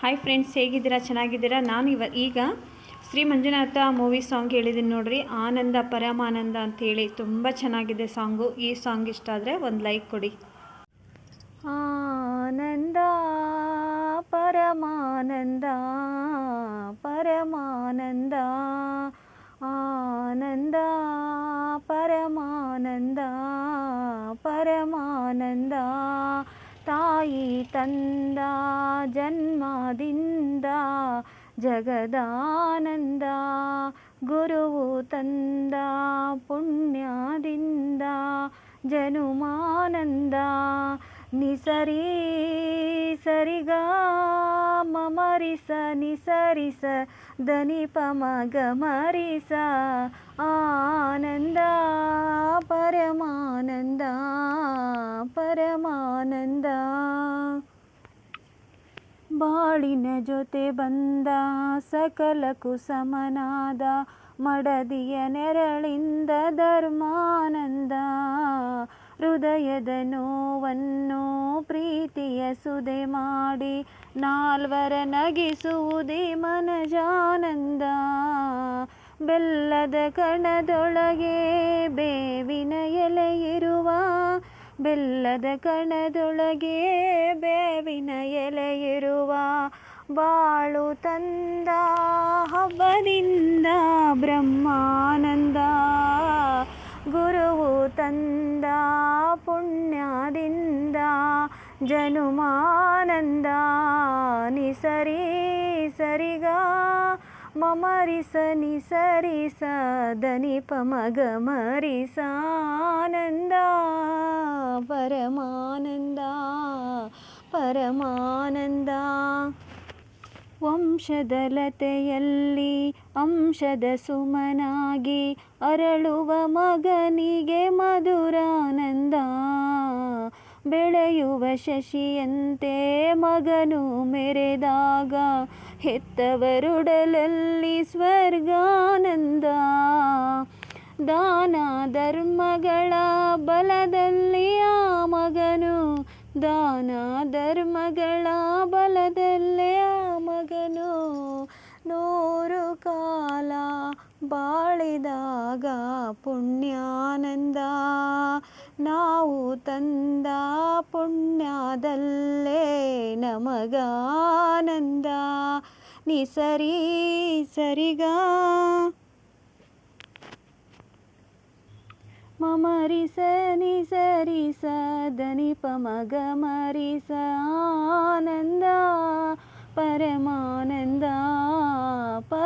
Hi friends ಹೇಗಿದ್ದೀರಾ? ಚೆನ್ನಾಗಿದ್ದೀರಾ? ನಾನು ಇವ, ಈಗ ಶ್ರೀ ಮಂಜುನಾಥ ಮೂವಿ ಸಾಂಗ್ ಹೇಳಿದ್ದೀನಿ ನೋಡ್ರಿ. ಆನಂದ ಪರಮಾನಂದ ಅಂಥೇಳಿ ತುಂಬ ಚೆನ್ನಾಗಿದೆ ಸಾಂಗು ಈ ಸಾಂಗ್ ಇಷ್ಟ ಆದರೆ ಒಂದು ಲೈಕ್ ಕೊಡಿ. ಆನಂದ ಪರಮಾನಂದ ಪರಮಾನಂದ, ಆನಂದ ಪರಮಾನಂದ ಪರಮಾನಂದ. ತಾಯಿ ತಂದ ಜನ್ಮದಿಂದ ಜಗದಾನಂದ ಗುರುವು ತಂದ ಪುಣ್ಯದಿಂದ ಜನುಮಾನಂದ ನಿಸರಿ ಸರಿಗ ಮಮರಿಸ ನಿಸರಿಸ ದನಿಪ ಮಗ ಮರಿಸ ಆನಂದ ಪರಮಾನಂದ ಪರಮಾನಂದ ಬಾಳಿನ ಜೊತೆ ಬಂದ ಸಕಲ ಕುಸಮನಾದ ಮಡದಿಯ ನೆರಳಿಂದ ಧರ್ಮಾನಂದ ಹೃದಯದ ನೋವನ್ನು ಪ್ರೀತಿಯ ಸುದೆ ಮಾಡಿ ನಾಲ್ವರ ನಗಿಸುವುದೇ ಮನಜಾನಂದ. ಬೆಲ್ಲದ ಕಣದೊಳಗೆ ಬೇವಿನ ಎಲೆ ಇರುವ ಬೆಲ್ಲದ ಕಣದೊಳಗೆ ಬೇವಿನ ಬಾಳು ತಂದ ಹಬ್ಬದಿಂದ ಬ್ರಹ್ಮಾನಂದ ಗುರುವು ತಂದ ಪುಣ್ಯದಿಂದ ಜನುಮಾನಂದ ನಿಸರಿ ಸರಿಗ ಮಮರಿಸ ನಿಸರಿಸ ದನಿಪ ಮಗ ಮರಿಸ ಆನಂದ ಪರಮಾನಂದ ಪರಮಾನಂದ ವಂಶದ ಲತೆಯಲ್ಲಿ ಅಂಶದ ಸುಮನಾಗಿ ಅರಳುವ ಮಗನಿಗೆ ಮಧುರಾನಂದ. ಬೆಳೆಯುವ ಶಶಿಯಂತೆ ಮಗನು ಮೆರೆದಾಗ ಹೆತ್ತವರುಡಲಲ್ಲಿ ಸ್ವರ್ಗಾನಂದ. ದಾನ ಧರ್ಮಗಳ ಬಲದಲ್ಲಿ ದಾನ ಧರ್ಮಗಳ ಬಲದಲ್ಲೇ ಆ ಮಗನು ನೂರು ಕಾಲ ಬಾಳಿದಾಗ ಪುಣ್ಯಾನಂದ. ನಾವು ತಂದ ಪುಣ್ಯದಲ್ಲೇ ನಮಗಾನಂದ. ನಿಸರಿ ಸರಿಗ? మమ రిస నిస రిస దని పమగ మరిస ఆనంద పరమానంద ప